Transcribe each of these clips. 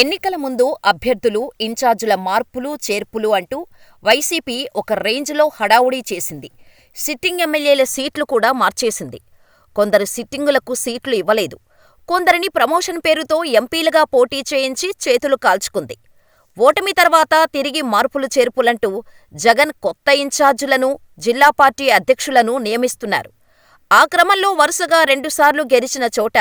ఎన్నికల ముందు అభ్యర్థులు, ఇన్ఛార్జుల మార్పులు చేర్పులు అంటూ వైసీపీ ఒక రేంజ్లో హడావుడి చేసింది. సిట్టింగ్ ఎమ్మెల్యేల సీట్లు కూడా మార్చేసింది. కొందరు సిట్టింగులకు సీట్లు ఇవ్వలేదు. కొందరిని ప్రమోషన్ పేరుతో ఎంపీలుగా పోటీ చేయించి చేతులు కాల్చుకుంది. ఓటమి తర్వాత తిరిగి మార్పులు చేర్పులంటూ జగన్ కొత్త ఇన్ఛార్జులను జిల్లా పార్టీ అధ్యక్షులను నియమిస్తున్నారు. ఆ క్రమంలో వరుసగా రెండుసార్లు గెలిచిన చోట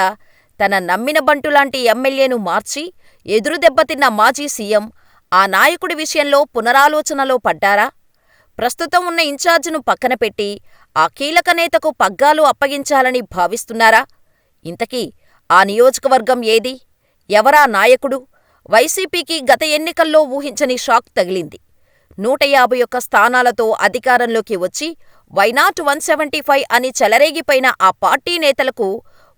తన నమ్మిన బంటులాంటి ఎమ్మెల్యేను మార్చి ఎదురు దెబ్బతిన్న మాజీ సీఎం ఆ నాయకుడి విషయంలో పునరాలోచనలో పడ్డారా? ప్రస్తుతం ఉన్న ఇన్ఛార్జిను పక్కనపెట్టి ఆ కీలక నేతకు పగ్గాలు అప్పగించాలని భావిస్తున్నారా? ఇంతకీ ఆ నియోజకవర్గం ఏది? ఎవరా నాయకుడు? వైసీపీకి గత ఎన్నికల్లో ఊహించని షాక్ తగిలింది. నూట యాభై ఒక్క స్థానాలతో అధికారంలోకి వచ్చి వైనాట్ వన్ సెవెంటీ ఫైవ్ అని చెలరేగిపోయిన ఆ పార్టీ నేతలకు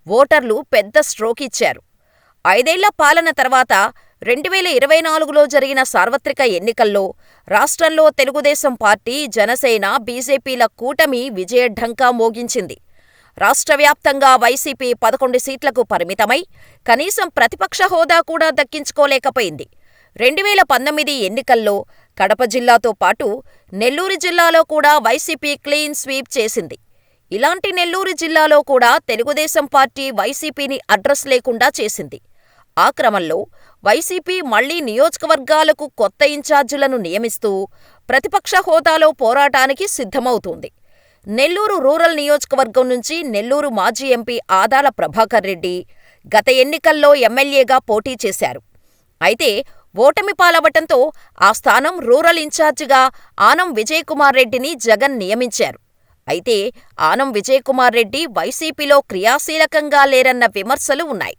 ఓటర్లు పెద్ద స్ట్రోక్ ఇచ్చారు. ఐదేళ్ళ పాలన తర్వాత రెండువేల ఇరవై నాలుగులో జరిగిన సార్వత్రిక ఎన్నికల్లో రాష్ట్రంలో తెలుగుదేశం పార్టీ, జనసేన, బీజేపీల కూటమి విజయఢంకా మోగించింది. రాష్ట్రవ్యాప్తంగా వైసీపీ పదకొండు సీట్లకు పరిమితమై కనీసం ప్రతిపక్ష హోదా కూడా దక్కించుకోలేకపోయింది. రెండువేల పంతొమ్మిది ఎన్నికల్లో కడప జిల్లాతో పాటు నెల్లూరు జిల్లాలో కూడా వైసీపీ క్లీన్ స్వీప్ చేసింది. ఇలాంటి నెల్లూరు జిల్లాలో కూడా తెలుగుదేశం పార్టీ వైసీపీని అడ్రస్ లేకుండా చేసింది. ఆ క్రమంలో వైసీపీ మళ్ళీ నియోజకవర్గాలకు కొత్త ఇన్ఛార్జీలను నియమిస్తూ ప్రతిపక్ష హోదాలో పోరాటానికి సిద్ధమవుతోంది. నెల్లూరు రూరల్ నియోజకవర్గం నుంచి నెల్లూరు మాజీ ఎంపీ ఆదాల ప్రభాకర్ రెడ్డి గత ఎన్నికల్లో ఎమ్మెల్యేగా పోటీ చేశారు. అయితే ఓటమి పాలవటంతో ఆ స్థానం రూరల్ ఇన్ఛార్జిగా ఆనం విజయకుమార్ రెడ్డిని జగన్ నియమించారు. అయితే ఆనం విజయకుమార్ రెడ్డి వైసీపీలో క్రియాశీలకంగా లేరన్న విమర్శలు ఉన్నాయి.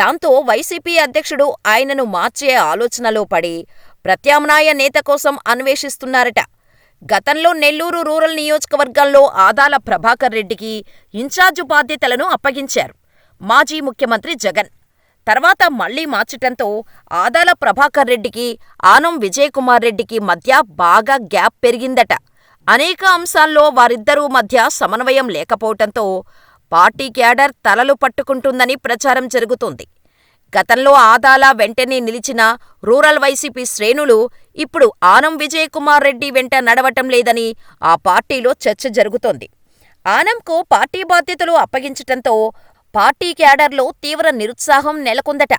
దాంతో వైసీపీ అధ్యక్షుడు ఆయనను మార్చే ఆలోచనలో పడి ప్రత్యామ్నాయ నేత కోసం అన్వేషిస్తున్నారట. గతంలో నెల్లూరు రూరల్ నియోజకవర్గంలో ఆదాల ప్రభాకర్ రెడ్డికి ఇన్ఛార్జు బాధ్యతలను అప్పగించారు మాజీ ముఖ్యమంత్రి జగన్. తర్వాత మళ్ళీ మార్చటంతో ఆదాల ప్రభాకర్ రెడ్డికి, ఆనం విజయకుమార్ రెడ్డికి మధ్య బాగా గ్యాప్ పెరిగిందట. అనేక అంశాల్లో వారిద్దరూ మధ్య సమన్వయం లేకపోవటంతో పార్టీ క్యాడర్ తలలు పట్టుకుంటుందని ప్రచారం జరుగుతోంది. గతంలో ఆదాల వెంటనే నిలిచిన రూరల్ వైసీపీ శ్రేణులు ఇప్పుడు ఆనం విజయకుమార్ రెడ్డి వెంట నడవటం లేదని ఆ పార్టీలో చర్చ జరుగుతోంది. ఆనంకు పార్టీ బాధ్యతలు అప్పగించటంతో పార్టీ క్యాడర్లో తీవ్ర నిరుత్సాహం నెలకొందట.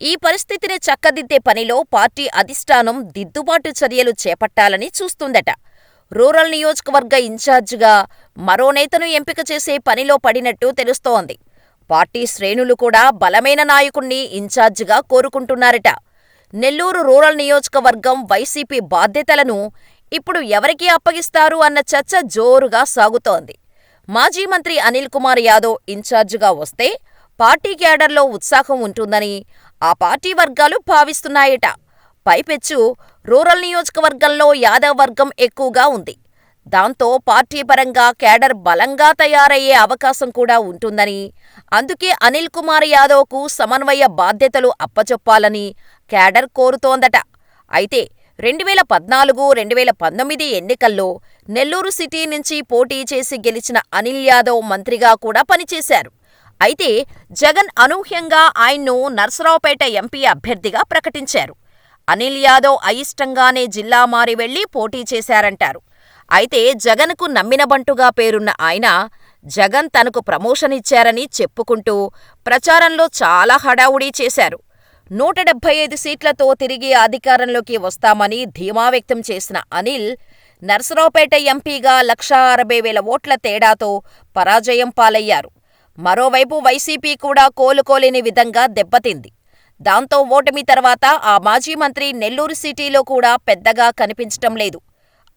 ఈ పరిస్థితిని చక్కదిద్దే పనిలో పార్టీ అధిష్టానం దిద్దుబాటు చర్యలు చేపట్టాలని చూస్తుందట. రూరల్ నియోజకవర్గ ఇన్ఛార్జిగా మరో నేతను ఎంపిక చేసే పనిలో పడినట్టు తెలుస్తోంది. పార్టీ శ్రేణులు కూడా బలమైన నాయకుణ్ణి ఇన్ఛార్జిగా కోరుకుంటున్నారట. నెల్లూరు రూరల్ నియోజకవర్గం వైసీపీ బాధ్యతలను ఇప్పుడు ఎవరికి అప్పగిస్తారు అన్న చర్చ జోరుగా సాగుతోంది. మాజీ మంత్రి అనిల్ కుమార్ యాదవ్ ఇన్ఛార్జిగా వస్తే పార్టీ క్యాడర్లో ఉత్సాహం ఉంటుందని ఆ పార్టీ వర్గాలు భావిస్తున్నాయట. పైపెచ్చు రూరల్ నియోజకవర్గంలో యాదవ్ వర్గం ఎక్కువగా ఉంది. దాంతో పార్టీ పరంగా క్యాడర్ బలంగా తయారయ్యే అవకాశం కూడా ఉంటుందని, అందుకే అనిల్ కుమార్ యాదవ్కు సమన్వయ బాధ్యతలు అప్పచెప్పాలని క్యాడర్ కోరుతోందట. అయితే రెండువేల పద్నాలుగు, రెండువేల పంతొమ్మిది ఎన్నికల్లో నెల్లూరు సిటీ నుంచి పోటీ చేసి గెలిచిన అనిల్ యాదవ్ మంత్రిగా కూడా పనిచేశారు. అయితే జగన్ అనూహ్యంగా ఆయన్ను నర్సరావుపేట ఎంపీ అభ్యర్థిగా ప్రకటించారు. అనిల్ యాదవ్ అయిష్టంగానే జిల్లా మారి వెళ్ళి పోటీ చేశారంటారు. అయితే జగన్కు నమ్మినబంటుగా పేరున్న ఆయన జగన్ తనకు ప్రమోషన్ ఇచ్చారని చెప్పుకుంటూ ప్రచారంలో చాలా హడావుడి చేశారు. నూట డెబ్బై ఐదు సీట్లతో తిరిగి అధికారంలోకి వస్తామని ధీమా వ్యక్తం చేసిన అనిల్ నర్సరావుపేట ఎంపీగా లక్షా అరవై వేల ఓట్ల తేడాతో పరాజయం పాలయ్యారు. మరోవైపు వైసీపీ కూడా కోలుకోలేని విధంగా దెబ్బతింది. దాంతో ఓటమి తర్వాత ఆ మాజీ మంత్రి నెల్లూరు సిటీలో కూడా పెద్దగా కనిపించటం లేదు.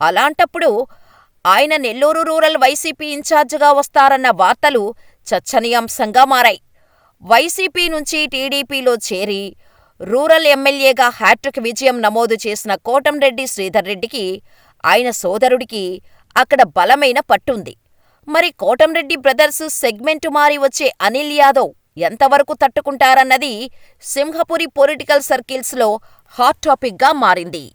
అలాంటప్పుడు ఆయన నెల్లూరు రూరల్ వైసీపీ ఇన్ఛార్జిగా వస్తారన్న వార్తలు చర్చనీయాంశంగా మారాయి. వైసీపీ నుంచి టీడీపీలో చేరి రూరల్ ఎమ్మెల్యేగా హ్యాట్రిక్ విజయం నమోదు చేసిన కోటంరెడ్డి శ్రీధర్ రెడ్డికి ఆయన సోదరుడికి అక్కడ బలమైన పట్టుంది. మరి కోటంరెడ్డి బ్రదర్స్ సెగ్మెంటు మారి వచ్చే అనిల్ యాదవ్ ఎంతవరకు తట్టుకుంటారన్నది సింహపురి పొలిటికల్ సర్కిల్స్లో హాట్ టాపిక్గా మారింది.